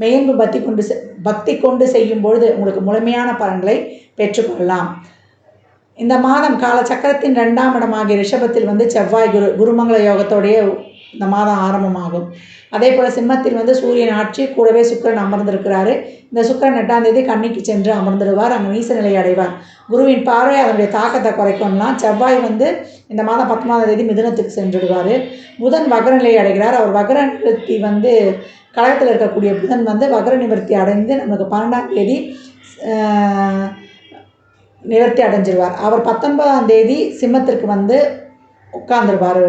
மெய்யன்பு பக்தி கொண்டு செ- பக்தி கொண்டு செய்யும் பொழுது உங்களுக்கு முழுமையான பலன்களை பெற்றுக்கொள்ளலாம். இந்த மாதம் காலச்சக்கரத்தின் ரெண்டாம் இடமாகிய ரிஷபத்தில் வந்து செவ்வாய் குரு குருமங்கள யோகத்தோடைய இந்த மாதம் ஆரம்பமாகும். அதே போல் சிம்மத்தில் வந்து சூரியன் ஆட்சி கூடவே சுக்கிரன் அமர்ந்திருக்கிறாரு. இந்த சுக்கிரன் எட்டாம் தேதி கண்ணிக்கு சென்று அமர்ந்துடுவார். அங்கே நீச நிலை அடைவார். குருவின் பார்வை அதனுடைய தாக்கத்தை குறைக்கும்லாம். செவ்வாய் வந்து இந்த மாதம் பத்தொன்பதாம் தேதி மிதுனத்துக்கு சென்றுடுவார். புதன் வகரநிலை அடைகிறார். அவர் வக்ர வந்து கழகத்தில் இருக்கக்கூடிய புதன் வந்து வக்ர நிவர்த்தி அடைந்து நமக்கு பன்னெண்டாம் தேதி நிவர்த்தி அடைஞ்சிருவார். அவர் பத்தொன்பதாம் தேதி சிம்மத்திற்கு வந்து உட்கார்ந்துருவார்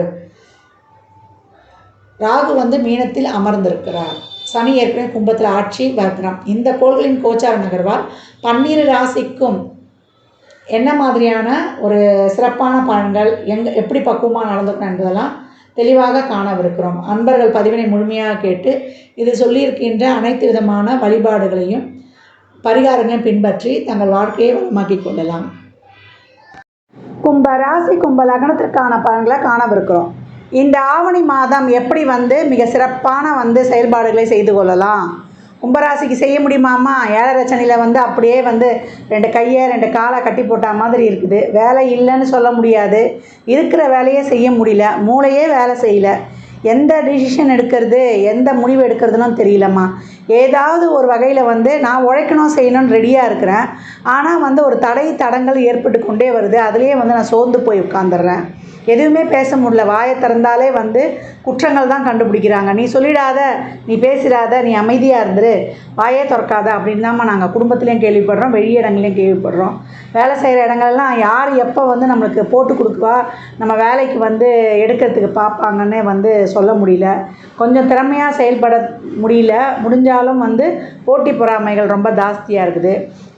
ராகு வந்து மீனத்தில் அமர்ந்திருக்கிறார். சனி ஏற்கனவே கும்பத்தில் ஆட்சி வக்ரம் இந்த கோள்களின் கோச்சார நகர்வால் பன்னிரு ராசிக்கும் என்ன மாதிரியான ஒரு சிறப்பான பலன்கள் எங்க எப்படி பக்குவமாக நடந்துக்கணும் என்பதெல்லாம் தெளிவாக காணவிருக்கிறோம். அன்பர்கள் பதிவினை முழுமையாக கேட்டு இது சொல்லியிருக்கின்ற அனைத்து விதமான வழிபாடுகளையும் பரிகாரங்களையும் பின்பற்றி தங்கள் வாழ்க்கையை வளமாக்கிக் கொள்ளலாம். கும்ப ராசி கும்ப லக்னத்திற்கான பலன்களை காணவிருக்கிறோம். இந்த ஆவணி மாதம் எப்படி வந்து மிக சிறப்பான வந்து செயல்பாடுகளை செய்து கொள்ளலாம்? கும்பராசிக்கு செய்ய முடியுமாம்மா? ஏழரை சனியில் வந்து அப்படியே வந்து ரெண்டு கையை ரெண்டு காலை கட்டி போட்ட மாதிரி இருக்குது. வேலை இல்லைன்னு சொல்ல முடியாது. இருக்கிற வேலையே செய்ய முடியல. மூளையே வேலை செய்யல. எந்த டிசிஷன் எடுக்கிறது எந்த முடிவு எடுக்கிறதுனும் தெரியலம்மா. ஏதாவது ஒரு வகையில் வந்து நான் உழைக்கணும் செய்யணும்னு ரெடியாக இருக்கிறேன். ஆனால் வந்து ஒரு தடை தடங்கள் ஏற்பட்டு கொண்டே வருது. அதுலேயே வந்து நான் சோர்ந்து போய் உட்காந்துடுறேன் எதுவுமே பேச முடியல. வாயை திறந்தாலே வந்து குற்றங்கள் தான் கண்டுபிடிக்கிறாங்க. நீ சொல்லிடாத நீ பேசிடாத நீ அமைதியாக இருந்துரு. வாயே திறக்காத அப்படின்னு தான் நாங்கள் குடும்பத்துலேயும் கேள்விப்படுறோம் வெளி இடங்களையும் கேள்விப்படுறோம். வேலை செய்கிற இடங்கள்லாம் யார் எப்போ வந்து நம்மளுக்கு போட்டு கொடுக்குவா? நம்ம வேலைக்கு வந்து எடுக்கிறதுக்கு பார்ப்பாங்கன்னே வந்து சொல்ல முடியல. கொஞ்சம் திறமையாக செயல்பட முடியல. முடிஞ்சாலும் வந்து போட்டி பொறாமைகள் ரொம்ப ஜாஸ்தியாக இருக்குது.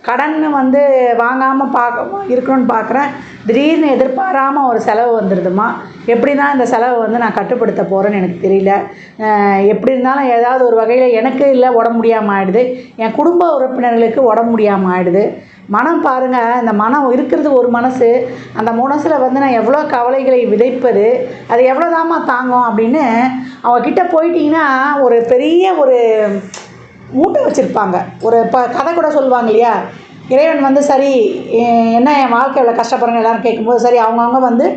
கடன் வந்து வாங்காமல் பார்க்க இருக்கணும்னு பார்க்குறேன் திடீர்னு எதிர்பாராமல் ஒரு செலவு வந்துடுதுமா எப்படி தான் இந்த செலவை வந்து நான் கட்டுப்படுத்த போகிறேன்னு எனக்கு தெரியல. எப்படி இருந்தாலும் ஏதாவது ஒரு வகையில் எனக்கு இல்லை உடம்பு முடியாமல் ஆகிடுது என் குடும்ப உறுப்பினர்களுக்கு உடம்பு முடியாமல் ஆகிடுது மனம் பாருங்கள் இந்த மனம் இருக்கிறது ஒரு மனசு. அந்த மனசில் வந்து நான் எவ்வளோ கவலைகளை விதைப்பது அது எவ்வளோதாம்மா தாங்கும் அப்படின்னு அவங்கக்கிட்ட போயிட்டிங்கன்னா ஒரு பெரிய ஒரு மூட்டை வச்சுருப்பாங்க ஒரு இப்போ கதை கூட சொல்லுவாங்க இல்லையா? இறைவன் வந்து சரி என்ன என் வாழ்க்கை எவ்வளோ கஷ்டப்படுறேன்னு எல்லாரும் கேட்கும்போது சரி அவங்கவுங்க வந்து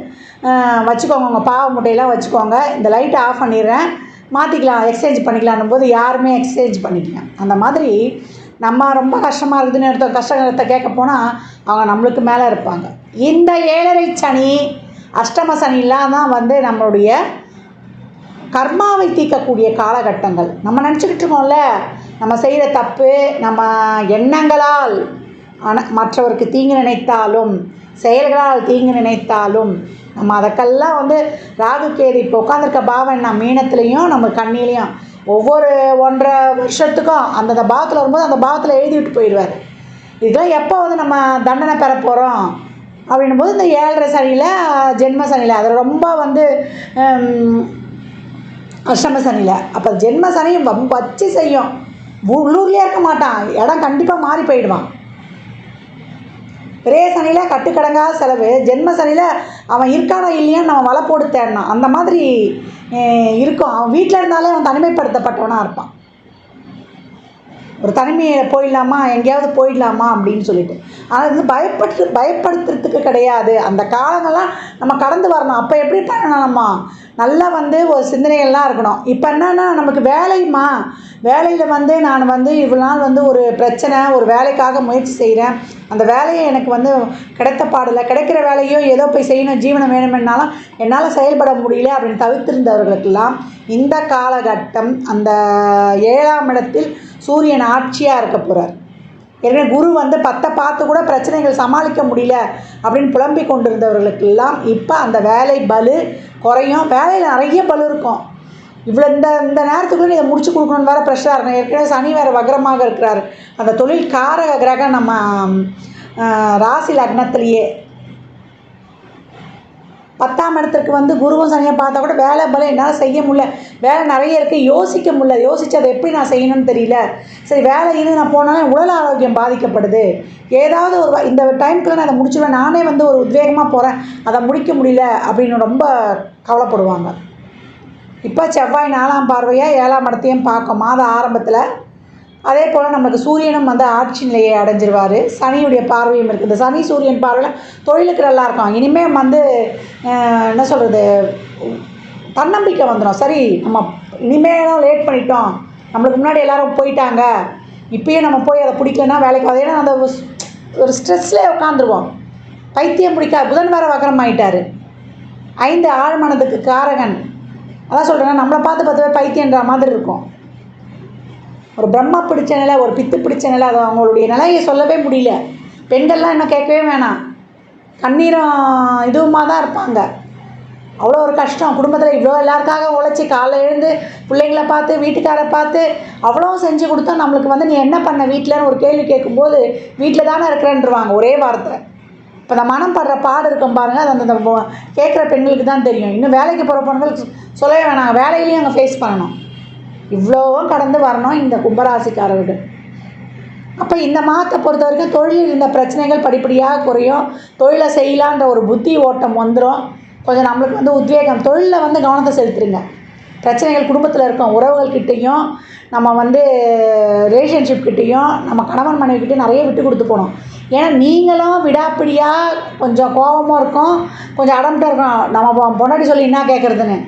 வச்சுக்கோங்க உங்கள் பாவ முட்டையெல்லாம் வச்சுக்கோங்க இந்த லைட்டை ஆஃப் பண்ணிடுறேன் மாற்றிக்கலாம் எக்ஸ்சேஞ்ச் பண்ணிக்கலான்னும் போது யாருமே எக்ஸ்சேஞ்ச் பண்ணிக்கலாம் அந்த மாதிரி நம்ம ரொம்ப கஷ்டமாக இருக்குதுன்னு ஒருத்தர் கஷ்டத்தை கேட்க போனால் அவங்க நம்மளுக்கு மேலே இருப்பாங்க. இந்த ஏழரை சனி அஷ்டம சனிலாம் தான் வந்து நம்மளுடைய கர்மாவை தீர்க்கக்கூடிய காலகட்டங்கள். நம்ம நினச்சிக்கிட்டு இருக்கோம்ல நம்ம செய்கிற தப்பு நம்ம எண்ணங்களால் ஆனால் மற்றவருக்கு தீங்கு நினைத்தாலும் செயல்களால் தீங்கு நினைத்தாலும் நம்ம அதற்கெல்லாம் வந்து ராகு கேது இப்போ உட்காந்துருக்க பாவம் என்ன? மீனத்துலேயும் நம்ம கண்ணிலையும். ஒவ்வொரு ஒன்றரை வருஷத்துக்கும் அந்தந்த பாவத்தில் வரும்போது அந்த பாவத்தில் எழுதி விட்டு போயிடுவார். இதெல்லாம் எப்போ வந்து நம்ம தண்டனை பெற போகிறோம் அப்படின்னும் போது இந்த ஏழரை சனியில் ஜென்ம சனியில். அதில் ரொம்ப வந்து அஷ்டம சனியில். அப்போ ஜென்ம சனியும் வச்சு செய்யும். உள்ளூர்லேயே இருக்க மாட்டான். இடம் கண்டிப்பாக மாறி போயிடுவான். பெரிய சனியில் கட்டுக்கடங்காத செலவு. ஜென்ம சனியில் அவன் இருக்கானா இல்லையான்னு நம்ம வலை போட்டு தேடணும். அந்த மாதிரி இருக்கும். அவன் வீட்டில் இருந்தாலே அவன் தனிமைப்படுத்தப்பட்டவனாக இருப்பான். ஒரு தனிமையை போயிடலாமா? எங்கேயாவது போயிடலாமா அப்படின்னு சொல்லிட்டு. ஆனால் இது பயப்படுத்து பயப்படுத்துறதுக்கு கிடையாது. அந்த காலங்கள்லாம் நம்ம கடந்து வரணும். அப்போ எப்படி பண்ணணும்மா நல்லா வந்து ஒரு சிந்தனைகள்லாம் இருக்கணும். இப்போ என்னென்னா நமக்கு வேலைம்மா. வேலையில் வந்து நான் வந்து இவ்வளோ நாள் வந்து ஒரு பிரச்சனை ஒரு வேலைக்காக முயற்சி செய்கிறேன் அந்த வேலையை எனக்கு வந்து கிடைத்த பாடலை கிடைக்கிற வேலையோ ஏதோ போய் செய்யணும் ஜீவனம் வேணுமென்னாலும் என்னால் செயல்பட முடியல அப்படின்னு தவிர்த்திருந்தவர்களுக்கெல்லாம் இந்த காலகட்டம் அந்த ஏழாம் இடத்தில் சூரியன் ஆட்சியாக இருக்க போகிறார் ஏற்கனவே குரு வந்து பத்தை பார்த்து கூட பிரச்சனைகள் சமாளிக்க முடியல அப்படின்னு புலம்பிக் கொண்டிருந்தவர்களுக்கெல்லாம் இப்போ அந்த வேலை பலு குறையும். வேலையில் நிறைய பலு இருக்கும். இவ்வளோ இந்த இந்த நேரத்துக்குள்ளே இதை முடிச்சு கொடுக்கணுன்னு வேறு ப்ரெஷராக இருக்கணும். ஏற்கனவே சனி வேறு வக்ரமாக இருக்கிறாரு. அந்த தொழில் காரக கிரகம் நம்ம ராசி லக்னத்திலேயே பத்தாம் இடத்துக்கு வந்து குருவும் சனியாக பார்த்தா கூட வேலை பலம் என்னால் செய்ய முடியல. வேலை நிறைய இருக்குது யோசிக்க முடியல. யோசிச்சு அதை எப்படி நான் செய்யணும்னு தெரியல. சரி வேலை இருந்து நான் போனாலும் உடல் ஆரோக்கியம் பாதிக்கப்படுது. ஏதாவது ஒரு இந்த டைம்க்குள்ள நான் அதை முடிச்சுடுவேன். நானே வந்து ஒரு உத்வேகமாக போகிறேன் அதை முடிக்க முடியல அப்படின்னு ரொம்ப கவலைப்படுவாங்க. இப்போ செவ்வாய் நாலாம் பார்வையாக ஏழாம் இடத்தையும் பார்க்கும். மாத ஆரம்பத்தில் அதே போல் நமக்கு சூரியனும் வந்து ஆட்சி நிலையை அடைஞ்சிருவார். சனியுடைய பார்வையும் இருக்குது இந்த சனி சூரியன் பார்வையில் தொழிலுக்கு நல்லா இருக்கும் இனிமேல் வந்து என்ன சொல்கிறது தன்னம்பிக்கை வந்துடும் சரி நம்ம இனிமேலாம் லேட் பண்ணிட்டோம். நம்மளுக்கு முன்னாடி எல்லாரும் போயிட்டாங்க. இப்பயே நம்ம போய் அதை பிடிக்கலன்னா வேலைக்கு அது ஏன்னா அந்த ஒரு- ஒரு ஸ்ட்ரெஸ்லேயே உட்காந்துருவோம். பைத்தியம் பிடிக்காது. புதன் வேற வக்கரம் ஆகிட்டார் ஐந்து ஆழ்மனதுக்கு காரகன். அதான் சொல்கிறேன்னா நம்மளை பார்த்து பார்த்து பைத்தியன்ற மாதிரி இருக்கும். ஒரு பிரம்மா பிடிச்ச நிலை ஒரு பித்து பிடிச்ச நிலை அது அவங்களுடைய நிலையை சொல்லவே முடியல. பெண்கள்லாம் இன்னும் கேட்கவே வேணாம். கண்ணீரும் இதுவுமா தான் இருப்பாங்க. அவ்வளோ ஒரு கஷ்டம். குடும்பத்தில் இவ்வளோ எல்லாருக்காக உழைச்சி காலைல எழுந்து பிள்ளைங்கள பார்த்து வீட்டுக்காரை பார்த்து அவ்வளோ செஞ்சு கொடுத்தா நம்மளுக்கு வந்து நீ என்ன பண்ண வீட்டிலன்னு ஒரு கேள்வி கேட்கும்போது வீட்டில் தானே இருக்கிறேன்றவாங்க. ஒரே வாரத்தில் இப்போ அந்த மனம் படுற பாடு இருக்கும் பாருங்கள் அது அந்த கேட்குற பெண்களுக்கு தான் தெரியும். இன்னும் வேலைக்கு போகிற பெண்கள் சொல்லவே வேணாங்க வேலையிலையும் அங்கே ஃபேஸ் பண்ணணும். இவ்வளோவும் கடந்து வரணும் இந்த கும்பராசிக்காரர்கள் அப்போ இந்த மாதத்தை பொறுத்த வரைக்கும் தொழிலில் இருந்த பிரச்சனைகள் படிப்படியாக குறையும். தொழிலை செய்யலான்ற ஒரு புத்தி ஓட்டம் வந்துடும் கொஞ்சம் நம்மளுக்கு வந்து உத்வேகம். தொழிலில் வந்து கவனத்தை செலுத்துருங்க பிரச்சனைகள் குடும்பத்தில் இருக்கும். உறவுகள்கிட்டையும் நம்ம வந்து ரிலேஷன்ஷிப் கிட்டேயும் நம்ம கணவன் மனைவிக்கிட்டே நிறைய விட்டு கொடுத்து போகணும். ஏன்னா நீங்களும் விடாப்பிடியாக கொஞ்சம் கோபமும் இருக்கும். கொஞ்சம் அடம்பிட்ட இருக்கும். நம்ம பொன்னாடி சொல்லி என்ன கேட்குறதுன்னு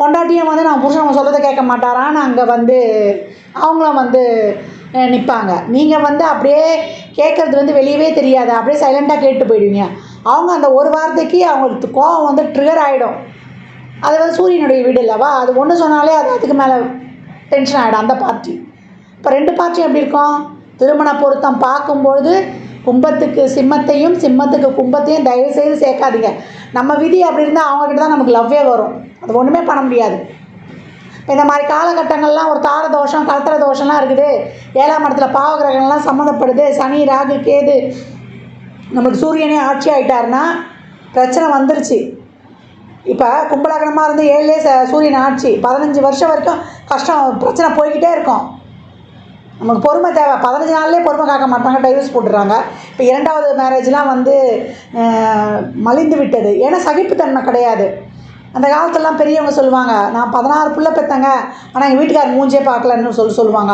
பொண்டாட்டியும் வந்து நான் புருஷன் சொல்கிறத கேட்க மாட்டாரான்னு அங்கே வந்து அவங்களும் வந்து நிற்பாங்க நீங்கள் வந்து அப்படியே கேட்குறது வந்து வெளியவே தெரியாது. அப்படியே சைலண்ட்டாக கேட்டு போயிடுவீங்க. அவங்க அந்த ஒரு வாரத்துக்கு அவங்களுக்கு கோவம் வந்து ட்ரிகர் ஆகிடும் அது வந்து சூரியனுடைய வீடு இல்லவா? அது ஒன்று சொன்னாலே அது அதுக்கு மேலே டென்ஷன் ஆகிடும் அந்த பார்ட்டி இப்போ ரெண்டு பார்ட்டியும் எப்படி இருக்கும்? திருமண பொருத்தம் பார்க்கும்பொழுது கும்பத்துக்கு சிம்மத்தையும் சிம்மத்துக்கு கும்பத்தையும் தயவு செய்து சேர்க்காதீங்க. நம்ம விதி அப்படி இருந்தால் அவங்கக்கிட்ட தான் நமக்கு லவ்வே வரும். அது ஒன்றுமே பண்ண முடியாது. இப்போ இந்த மாதிரி காலகட்டங்கள்லாம் ஒரு தார தோஷம் கலத்திர தோஷம்லாம் இருக்குது. ஏழாம் இடத்துல பாவகிரகங்கள்லாம் சம்மந்தப்படுது. சனி ராகு கேது நம்மளுக்கு சூரியனே ஆட்சி ஆகிட்டாருன்னா பிரச்சனை வந்துருச்சு. இப்போ கும்பலகனமாக இருந்து ஏழுலே ச சூரியன் ஆட்சி. பதினஞ்சு வருஷம் வரைக்கும் கஷ்டம் பிரச்சனை போய்கிட்டே இருக்கும். நமக்கு பொறுமை தேவை. பதினஞ்சு நாள்லேயே பொறுமை காக்க மாட்டாங்க டைவர்ஸ் போட்டுறாங்க இப்போ இரண்டாவது மேரேஜ்லாம் வந்து மலிந்து விட்டது. ஏன்னா சகிப்புத்தன்மை கிடையாது. அந்த காலத்துலலாம் பெரியவங்க சொல்லுவாங்க நான் பதினாறு புள்ள பெற்றங்க ஆனால் எங்கள் வீட்டுக்கார் மூஞ்சே பார்க்கலன்னு சொல்லி சொல்லுவாங்க.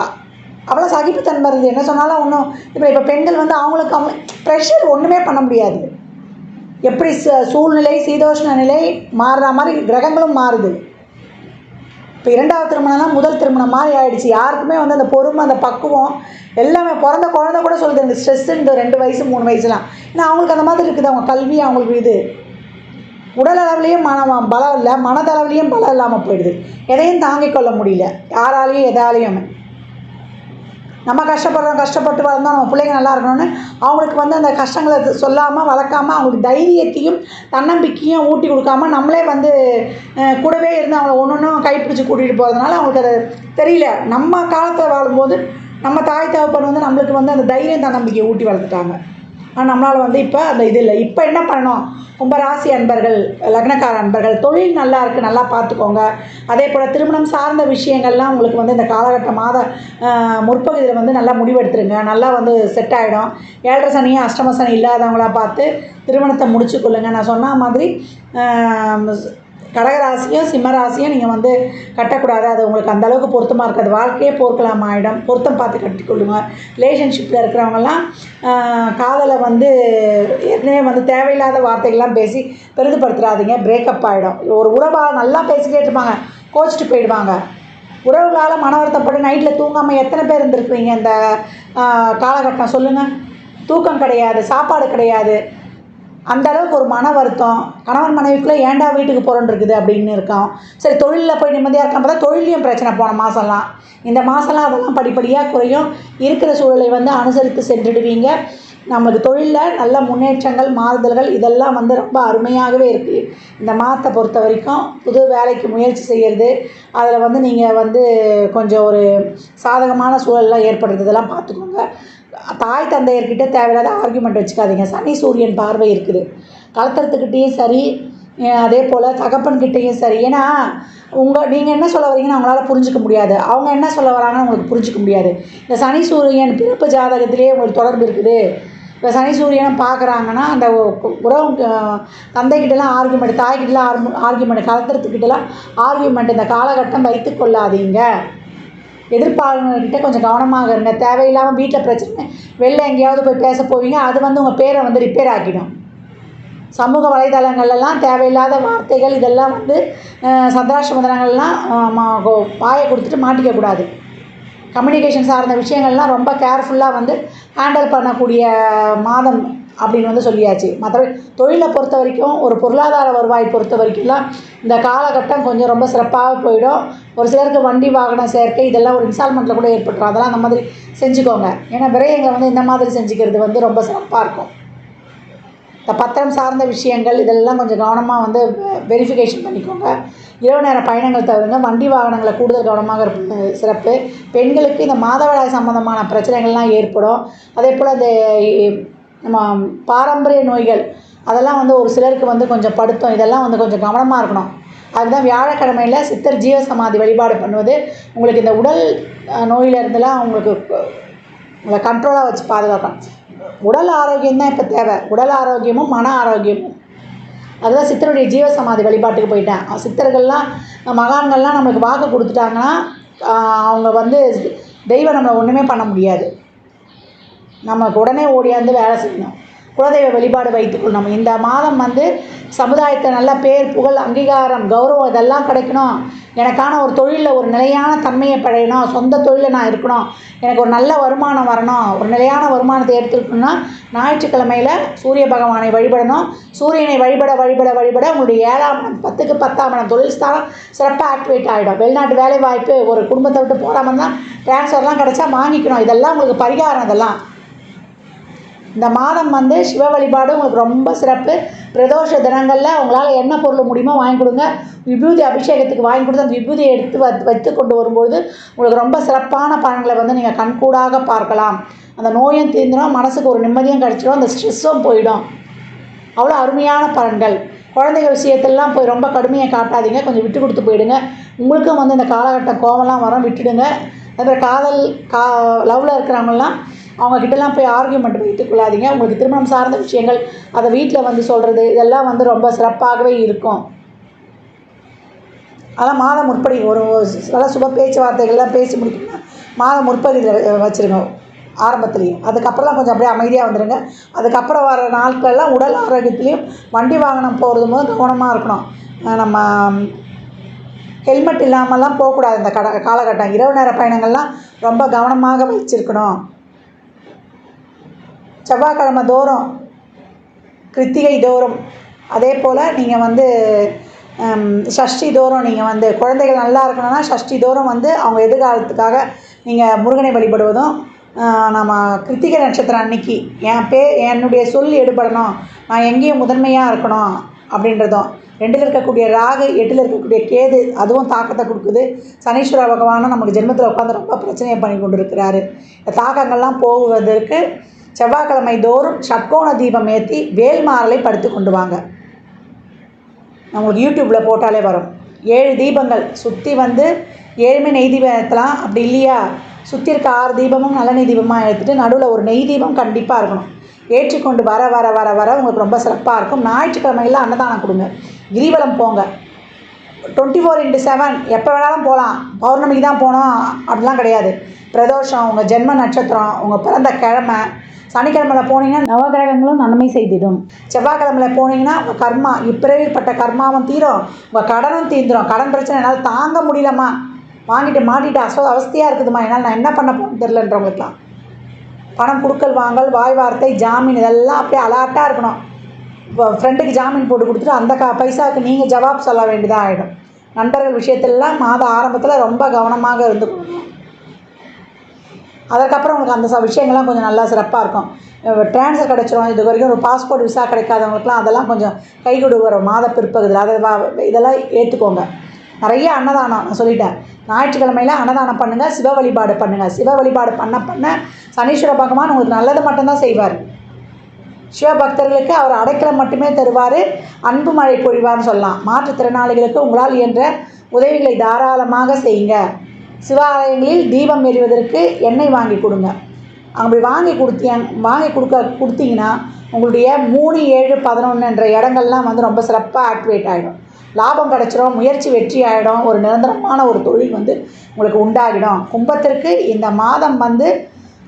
அவ்வளோ சகிப்புத்தன்மை இருந்தது. என்ன சொன்னாலும் ஒன்றும் இப்போ இப்போ பெண்கள் வந்து அவங்களுக்கு அவங்க ப்ரெஷர் ஒன்றுமே பண்ண முடியாது. எப்படி ச- சூழ்நிலை சீதோஷ்ண நிலை மாறுற மாதிரி கிரகங்களும் மாறுது. இப்போ இரண்டாவது திருமணம்னா முதல் திருமணம் மாதிரி ஆகிடுச்சு யாருக்குமே வந்து அந்த பொறுமை அந்த பக்குவம் எல்லாமே பிறந்த குழந்தை கூட சொல்லுது இந்த ஸ்ட்ரெஸ் இந்த ரெண்டு வயசு மூணு வயசுலாம். ஏன்னா அவங்களுக்கு அந்த மாதிரி இருக்குது. அவங்க கல்வி அவங்களுக்கு இது. உடல் அளவுலேயும் மன பலம் இல்லை. மனதளவுலேயும் பலம் இல்லாமல் போயிடுது. எதையும் தாங்கிக் கொள்ள முடியல. யாராலையும் எதாலையும். நம்ம கஷ்டப்படுறோம் கஷ்டப்பட்டு வளர்ந்தோம் நம்ம பிள்ளைங்க நல்லா இருக்கணும்னு அவங்களுக்கு வந்து அந்த கஷ்டங்களை சொல்லாமல் வளர்க்காம அவங்களுக்கு தைரியத்தையும் தன்னம்பிக்கையும் ஊட்டி கொடுக்காம நம்மளே வந்து கூடவே இருந்து அவங்கள ஒன்று ஒன்றும் கைப்பிடிச்சு கூட்டிகிட்டு போகிறதுனால அவங்களுக்கு அது தெரியல. நம்ம காலத்தில் வாழும்போது நம்ம தாய் தகப்பன் வந்து நம்மளுக்கு வந்து அந்த தைரியம் தன்னம்பிக்கையை ஊட்டி வளர்த்துட்டாங்க. நம்மளால் வந்து இப்போ அந்த இது இல்லை. இப்போ என்ன பண்ணணும்? கும்பராசி அன்பர்கள் லக்னக்கார அன்பர்கள் தொழில் நல்லா இருக்குது நல்லா பார்த்துக்கோங்க அதே போல் திருமணம் சார்ந்த விஷயங்கள்லாம் உங்களுக்கு வந்து இந்த காலகட்ட மாத முற்பகுதியில் வந்து நல்லா முடிவெடுத்துருங்க. நல்லா வந்து செட் ஆகிடும் ஏழரை சனியும் அஷ்டம சனி இல்லாதவங்களா பார்த்து திருமணத்தை முடிச்சு கொள்ளுங்க நான் சொன்ன மாதிரி கடகராசியும் சிம்மராசியும் நீங்கள் வந்து கட்டக்கூடாது. அது உங்களுக்கு அந்த அளவுக்கு பொருத்தமாக இருக்காது. வாழ்க்கையே போர்க்கலாம் ஆகிடும் பொருத்தம் பார்த்து கட்டிக்கொள்ளுங்க. ரிலேஷன்ஷிப்பில் இருக்கிறவங்கலாம் காதலை வந்து ஏற்கனவே வந்து தேவையில்லாத வார்த்தைகள்லாம் பேசி பெரிதுபடுத்துறாதீங்க. பிரேக்கப் ஆகிடும் ஒரு உறவாக நல்லா பேசிக்கிட்டே இருப்பாங்க. கோச்சிட்டு போயிடுவாங்க. உறவுகளால் மன வருத்தப்பட்டு நைட்டில் தூங்காமல் எத்தனை பேர் இருந்திருக்கிறீங்க இந்த காலகட்டம் சொல்லுங்கள் தூக்கம் கிடையாது சாப்பாடு கிடையாது. அந்த அளவுக்கு ஒரு மன வருத்தம். கணவன் மனைவிக்குள்ளே ஏன்டா வீட்டுக்கு போகிறோன்னு இருக்குது அப்படின்னு இருக்கோம் சரி தொழிலில் போய் நிம்மதியாக இருக்கான் பார்த்தா தொழிலையும் பிரச்சனை போன மாதம்லாம் இந்த மாதம்லாம் அதெல்லாம் படிப்படியாக குறையும். இருக்கிற சூழலை வந்து அனுசரித்து சென்றுடுவீங்க. நமக்கு தொழிலில் நல்ல முன்னேற்றங்கள் மாறுதல்கள் இதெல்லாம் வந்து ரொம்ப அருமையாகவே இருக்குது இந்த மாதத்தை பொறுத்த வரைக்கும் புது வேலைக்கு முயற்சி செய்கிறது அதில் வந்து நீங்கள் வந்து கொஞ்சம் ஒரு சாதகமான சூழல்லாம் ஏற்படுறது இதெல்லாம் பார்த்துக்கோங்க. தாய் தந்தையர்கிட்ட தேவையில்லாத ஆர்குமெண்ட் வச்சுக்காதீங்க. சனி சூரியன் பார்வை இருக்குது. கலத்திரத்துக்கிட்டேயும் சரி அதே போல் தகப்பன்கிட்டேயும் சரி. ஏன்னா உங்கள் நீங்கள் என்ன சொல்ல வரீங்கன்னு அவங்களால புரிஞ்சுக்க முடியாது. அவங்க என்ன சொல்ல வராங்கன்னு உங்களுக்கு புரிஞ்சிக்க முடியாது. இந்த சனி சூரியன் பிறப்பு ஜாதகத்திலே உங்களுக்கு தொடர்பு இருக்குது. இப்போ சனி சூரியனை பார்க்குறாங்கன்னா அந்த உறவு தந்தைக்கிட்டலாம் ஆர்குமெண்ட் தாய்கிட்டலாம் ஆர்மு ஆர்குமெண்ட் கலத்துறதுக்கிட்டலாம் ஆர்குமெண்ட் இந்த காலகட்டம் வைத்து கொள்ளாதீங்க. எதிர்ப்பாளர்கிட்ட கொஞ்சம் கவனமாக இருங்க. தேவையில்லாமல் வீட்டில் பிரச்சனை. வெளில எங்கேயாவது போய் பேச போவீங்க அது வந்து உங்கள் பேரை வந்து ரிப்பேர் ஆக்கிடும். சமூக வலைதளங்கள்லாம் தேவையில்லாத வார்த்தைகள் இதெல்லாம் வந்து அஹ், சந்திராஷ்ட மந்திரங்கள்லாம் கோ- வாயை கொடுத்துட்டு மாட்டிக்க கூடாது. கம்யூனிகேஷன் சார்ந்த விஷயங்கள்லாம் ரொம்ப கேர்ஃபுல்லாக வந்து ஹேண்டில் பண்ணக்கூடிய மாதம் அப்படின்னு வந்து சொல்லியாச்சு. மற்றபடி தொழிலை பொறுத்த வரைக்கும் ஒரு பொருளாதார வருவாய் பொறுத்த வரைக்கும்லாம் இந்த காலகட்டம் கொஞ்சம் ரொம்ப சிறப்பாக போயிடும். ஒரு சிலருக்கு வண்டி வாகன சேர்க்கை இதெல்லாம் ஒரு இன்ஸ்டால்மெண்ட்டில் கூட ஏற்பட்டுரும். அதெல்லாம் அந்த மாதிரி செஞ்சுக்கோங்க. ஏன்னா விரயங்களை வந்து இந்த மாதிரி செஞ்சுக்கிறது வந்து ரொம்ப சிறப்பாக இருக்கும். இந்த பத்திரம் சார்ந்த விஷயங்கள் இதெல்லாம் கொஞ்சம் கவனமாக வந்து வெரிஃபிகேஷன் பண்ணிக்கோங்க. இரவு நேர பயணங்கள் தவிருங்க. வண்டி வாகனங்களை கூடுதல் கவனமாக இருப்பது சிறப்பு. பெண்களுக்கு இந்த மாதவிடாய் சம்மந்தமான பிரச்சனைகள்லாம் ஏற்படும். அதே போல் இந்த நம்ம பாரம்பரிய நோய்கள் அதெல்லாம் வந்து ஒரு சிலருக்கு வந்து கொஞ்சம் படுத்தும். இதெல்லாம் வந்து கொஞ்சம் கவனமாக இருக்கணும். அதுதான் வியாழக்கிழமையில் சித்தர் ஜீவசமாதி வழிபாடு பண்ணுவது. உங்களுக்கு இந்த உடல் நோயிலிருந்துலாம் உங்களுக்கு உங்களை கண்ட்ரோலாக வச்சு பாதுகாக்கணும். உடல் ஆரோக்கியம் தான் இப்போ தேவை. உடல் ஆரோக்கியமும் மன ஆரோக்கியமும். அதுதான் சித்தருடைய ஜீவசமாதி வழிபாட்டுக்கு போயிட்டேன். சித்தர்கள்லாம் மகான்கள்லாம் நம்மளுக்கு வாக்கு கொடுத்துட்டாங்கன்னா அவங்க வந்து தெய்வம் நம்மளை ஒன்றுமே பண்ண முடியாது. நமக்கு உடனே ஓடியாந்து வேலை செய்யணும். குலதெய்வ வழிபாடு வைத்துக்கொள்ளணும் இந்த மாதம் வந்து சமுதாயத்தை நல்ல பேர் புகழ் அங்கீகாரம் கௌரவம் இதெல்லாம் கிடைக்கணும். எனக்கான ஒரு தொழிலில் ஒரு நிலையான தன்மையை படையணும். சொந்த தொழிலில் நான் இருக்கணும். எனக்கு ஒரு நல்ல வருமானம் வரணும். ஒரு நிலையான வருமானத்தை எடுத்துக்கணும்னா ஞாயிற்றுக்கிழமையில் சூரிய பகவானை வழிபடணும். சூரியனை வழிபட வழிபட வழிபட உங்களுடைய ஏழாம் இடம் பத்துக்கு பத்தாம் இடம் தொழில் ஸ்தானம் சிறப்பாக ஆக்டிவேட் ஆகிடும் வெளிநாட்டு வேலை வாய்ப்பு ஒரு குடும்பத்தை விட்டு போகாமல் தான் ட்ரான்ஸ்ஃபர்லாம் கிடச்சா வாங்கிக்கணும். இதெல்லாம் உங்களுக்கு பரிகாரம் இதெல்லாம் இந்த மாதம் வந்து சிவ வழிபாடு உங்களுக்கு ரொம்ப சிறப்பு. பிரதோஷ தினங்களில் உங்களால் என்ன பொருள் முடியுமோ வாங்கி கொடுங்க. விபூதி அபிஷேகத்துக்கு வாங்கி கொடுத்து அந்த விபூதியை எடுத்து வ வைத்து கொண்டு வரும்பொழுது உங்களுக்கு ரொம்ப சிறப்பான பலன்களை வந்து நீங்கள் கண்கூடாக பார்க்கலாம். அந்த நோயும் தீர்ந்துடும் மனசுக்கு ஒரு நிம்மதியும் கிடச்சிடும் அந்த ஸ்ட்ரெஸ்ஸும் போயிடும். அவ்வளோ அருமையான பலன்கள். குழந்தைகள் விஷயத்தெல்லாம் போய் ரொம்ப கடுமையை காட்டாதீங்க. கொஞ்சம் விட்டு கொடுத்து போயிடுங்க. உங்களுக்கும் வந்து இந்த காலகட்டம் கோவம்லாம் வரும் விட்டுடுங்க. அதுமாதிரி காதல் கா லவ்வில் இருக்கிறவங்கலாம் அவங்கக்கிட்டலாம் போய் ஆர்கியூமெண்ட் வைத்துக் கொள்ளாதீங்க உங்களுக்கு திருமணம் சார்ந்த விஷயங்கள் அதை வீட்டில் வந்து சொல்கிறது இதெல்லாம் வந்து ரொம்ப சிறப்பாகவே இருக்கும். அதான் மாதம் முற்படி ஒரு நல்ல சுப பேச்சுவார்த்தைகள்லாம் பேசி முடிக்கணும்னா மாதம் முற்பதியில் வச்சுருங்க ஆரம்பத்துலேயும் அதுக்கப்புறம்லாம் கொஞ்சம் அப்படியே அமைதியாக வந்துடுங்க அதுக்கப்புறம் வர நாட்கள்லாம் உடல் ஆரோக்கியத்துலேயும் வண்டி வாகனம் போகிறது போது கவனமாக இருக்கணும். நம்ம ஹெல்மெட் இல்லாமல்லாம் போகக்கூடாது இந்த கட காலகட்டம். இரவு நேர பயணங்கள்லாம் ரொம்ப கவனமாக வச்சுருக்கணும். செவ்வாய்க்கிழமை தோறும் கிருத்திகை தோறும் அதே போல் நீங்கள் வந்து சஷ்டி தோறும் நீங்கள் வந்து குழந்தைகள் நல்லா இருக்கணும்னா சஷ்டி தோறும் வந்து அவங்க எதிர்காலத்துக்காக நீங்கள் முருகனை வழிபடுவதும் நம்ம கிருத்திகை நட்சத்திரம் அன்னைக்கு என் பே என்னுடைய சொல் எடுபடணும் நான் எங்கேயும் முதன்மையாக இருக்கணும் அப்படின்றதும் ரெண்டில் இருக்கக்கூடிய ராகு எட்டில் இருக்கக்கூடிய கேது அதுவும் தாக்கத்தை கொடுக்குது. சனீஸ்வர பகவானும் நமக்கு ஜென்மத்தில் உட்காந்து ரொம்ப பிரச்சனையை பண்ணி கொண்டு இருக்கிறாரு தாக்கங்கள்லாம் போகுவதற்கு செவ்வாய்க்கிழமை தோறும் ஷட்கோண தீபம் ஏற்றி வேல்மாறலை படுத்து கொண்டு வாங்க. நம்மளுக்கு யூடியூப்பில் போட்டாலே வரும். ஏழு தீபங்கள். சுற்றி வந்து ஏழுமே நெய் தீபம் ஏற்றலாம் அப்படி இல்லையா? சுற்றி இருக்க ஆறு தீபமும் நல்லெண்ணெய் தீபமாக எடுத்துகிட்டு நடுவில் ஒரு நெய் தீபம் கண்டிப்பாக இருக்கணும். ஏற்றிக்கொண்டு வர வர வர வர உங்களுக்கு ரொம்ப சிறப்பாக இருக்கும். ஞாயிற்றுக்கிழமையில் அன்னதானம் கொடுங்க. கிரிவலம் போங்க. டுவெண்ட்டி ஃபோர் இன்ட்டு செவன் எப்போ வேணாலும் போகலாம் பௌர்ணமிக்கு தான் போகணும் அப்படிலாம் கிடையாது. பிரதோஷம் உங்கள் ஜென்ம நட்சத்திரம் உங்கள் பிறந்த கிழமை சனிக்கிழமையில் போனீங்கன்னா நவகிரகங்களும் நன்மை செய்திடும். செவ்வாய்க்கிழமையில் போனீங்கன்னா உங்கள் கர்மா இப்பிரவிப்பட்ட கர்மாவும் தீரும். உங்கள் கடனும் தீந்துடும் கடன் பிரச்சனை என்னால் தாங்க முடியலம்மா. வாங்கிட்டு மாட்டிட்டு அசோ அவஸ்தையாக இருக்குதும்மா. என்னால் நான் என்ன பண்ண போகணும்னு தெரிலன்றவங்களுக்குலாம் பணம் கொடுக்கல் வாங்கல் வாய் வார்த்தை ஜாமீன் இதெல்லாம் அப்படியே அலர்ட்டாக இருக்கணும். இப்போ ஃப்ரெண்டுக்கு ஜாமீன் போட்டு கொடுத்துட்டு அந்த கா பைசாவுக்கு நீங்கள் ஜவாப் சொல்ல வேண்டியதாக ஆகிடும் நண்பர்கள் விஷயத்திலலாம் மாத ஆரம்பத்தில் ரொம்ப கவனமாக இருந்துக்கணும் அதுக்கப்புறம் உங்களுக்கு அந்த ச விஷயங்கள்லாம் கொஞ்சம் நல்லா சிறப்பாக இருக்கும். ட்ரான்ஸ்ஃபர் கிடச்சிரும். இது வரைக்கும் ஒரு பாஸ்போர்ட் விசா கிடைக்காதவங்களுக்குலாம் அதெல்லாம் கொஞ்சம் கை கொடுக்குற மாத பிற்பகுதியில் அதை வா- இதெல்லாம் ஏற்றுக்கோங்க நிறைய அன்னதானம் நான் சொல்லிட்டேன். ஞாயிற்றுக்கிழமையில் அன்னதானம் பண்ணுங்கள் சிவ வழிபாடு பண்ணுங்கள் சிவ வழிபாடு பண்ண பண்ண சனீஸ்வர பகவான் உங்களுக்கு நல்லது மட்டும்தான் செய்வார். சிவபக்தர்களுக்கு அவர் அடைக்கலம் மட்டுமே தருவார். அன்பு மழை பொழிவார்னு சொல்லலாம். மாற்றுத்திறனாளிகளுக்கு உங்களால் இயன்ற உதவிகளை தாராளமாக செய்யுங்க. சிவாலயங்களில் தீபம் எறிவதற்கு எண்ணெய் வாங்கி கொடுங்க. அப்படி வாங்கி கொடுத்தீங்க வாங்கி கொடுக்க கொடுத்தீங்கன்னா உங்களுடைய மூணு ஏழு பதினொன்றுன்ற இடங்கள்லாம் வந்து ரொம்ப சிறப்பாக ஆக்டிவேட் ஆகிடும் லாபம் கிடச்சிரும் முயற்சி வெற்றி ஆகிடும் ஒரு நிரந்தரமான ஒரு தொழில் வந்து உங்களுக்கு உண்டாகிடும். கும்பத்திற்கு இந்த மாதம் வந்து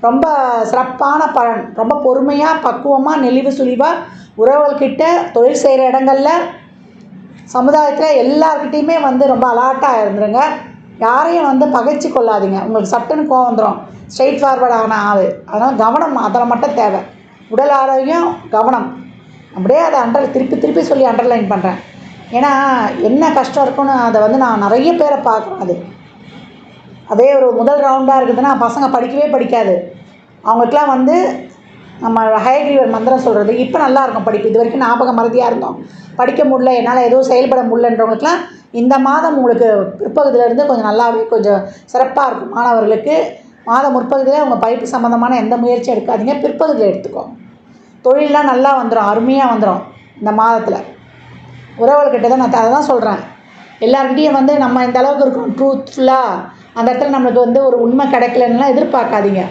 ரொம்ப சிறப்பான பலன் ரொம்ப பொறுமையாக பக்குவமாக நெளிவு சுழிவாக உறவுகள்கிட்ட தொழில் செய்கிற இடங்களில் சமுதாயத்தில் எல்லார்கிட்டேயுமே வந்து ரொம்ப அலாட்டாக இருந்துருங்க. யாரையும் வந்து பகைச்சு கொள்ளாதீங்க. உங்களுக்கு சட்டுன்னு கோவம் வந்துடும் ஸ்ட்ரெயிட் ஃபார்வர்டான ஆள். அதனால் கவனம் அதில் மட்டும் தேவை. உடல் ஆரோக்கியம் கவனம். அப்படியே அதை அண்டர் திருப்பி திருப்பி சொல்லி அண்டர்லைன் பண்ணுறேன் ஏன்னா என்ன கஷ்டம் இருக்குன்னு அதை வந்து நான் நிறைய பேரை பார்க்குறேன் அது. அதே ஒரு முதல் ரவுண்டாக இருக்குதுன்னா பசங்க படிக்கவே படிக்காது. அவங்களுக்குலாம் வந்து நம்ம ஹயக்ரீவர் மந்திரம் சொல்கிறது இப்போ நல்லா இருக்கும் படிப்பு. இது வரைக்கும் ஞாபகம் மறதியாக இருந்தோம். படிக்க முடியல. என்னால் எதுவும் செயல்பட முடியலன்றவங்களுக்குலாம் இந்த மாதம் உங்களுக்கு பிற்பகுதியிலேருந்து கொஞ்சம் நல்லாவே கொஞ்சம் சிறப்பாக இருக்கும். மாணவர்களுக்கு மாதம் முற்பகுதியில் உங்கள் படிப்பு சம்மந்தமான எந்த முயற்சியும் எடுக்காதீங்க. பிற்பகுதியில் எடுத்துக்கோங்க தொழிலெலாம் நல்லா வந்துடும் அருமையாக வந்துடும் இந்த மாதத்தில். உறவுகள்கிட்ட தான் நான் அதை தான் சொல்கிறேன் எல்லார்கிட்டேயும் வந்து நம்ம இந்த அளவுக்கு இருக்கோம். ட்ரூத்ஃபுல்லாக அந்த இடத்துல நம்மளுக்கு வந்து ஒரு உண்மை கிடைக்கலன்னுலாம் எதிர்பார்க்காதீங்க.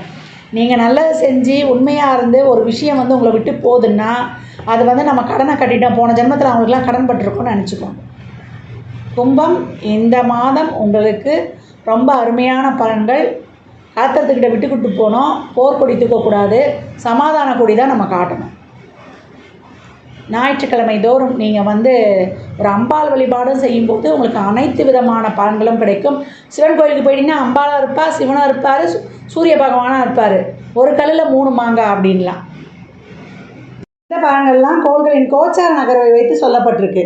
நீங்கள் நல்லது செஞ்சு உண்மையாக இருந்து ஒரு விஷயம் வந்து உங்களை விட்டு போகுதுன்னா அது வந்து நம்ம கடனை கட்டிட்டோம். போன ஜென்மத்தில் அவங்களுக்குலாம் கடன் பட்டிருக்கோம்னு நினச்சிக்கோங்க. கும்பம் இந்த மாதம் உங்களுக்கு ரொம்ப அருமையான பலன்கள். காத்திரத்துக்கிட்ட விட்டு கொடுத்து போகணும் போர்க்கொடி தூக்கக்கூடாது சமாதான கொடி தான் நம்ம காட்டணும். ஞாயிற்றுக்கிழமை தோறும் நீங்கள் வந்து ஒரு அம்பாள் வழிபாடும் செய்யும்போது உங்களுக்கு அனைத்து விதமான பலன்களும் கிடைக்கும். சிவன் கோயிலுக்கு போயிட்டீங்கன்னா அம்பாளாக இருப்பார் சிவனாக இருப்பார் சூரிய பகவானாக இருப்பார். ஒரு கல்லில் மூணு மாங்காய் அப்படின்லாம். இந்த பலன்கள்லாம் கோள்களின் கோச்சார நகர்வை வைத்து சொல்லப்பட்டிருக்கு.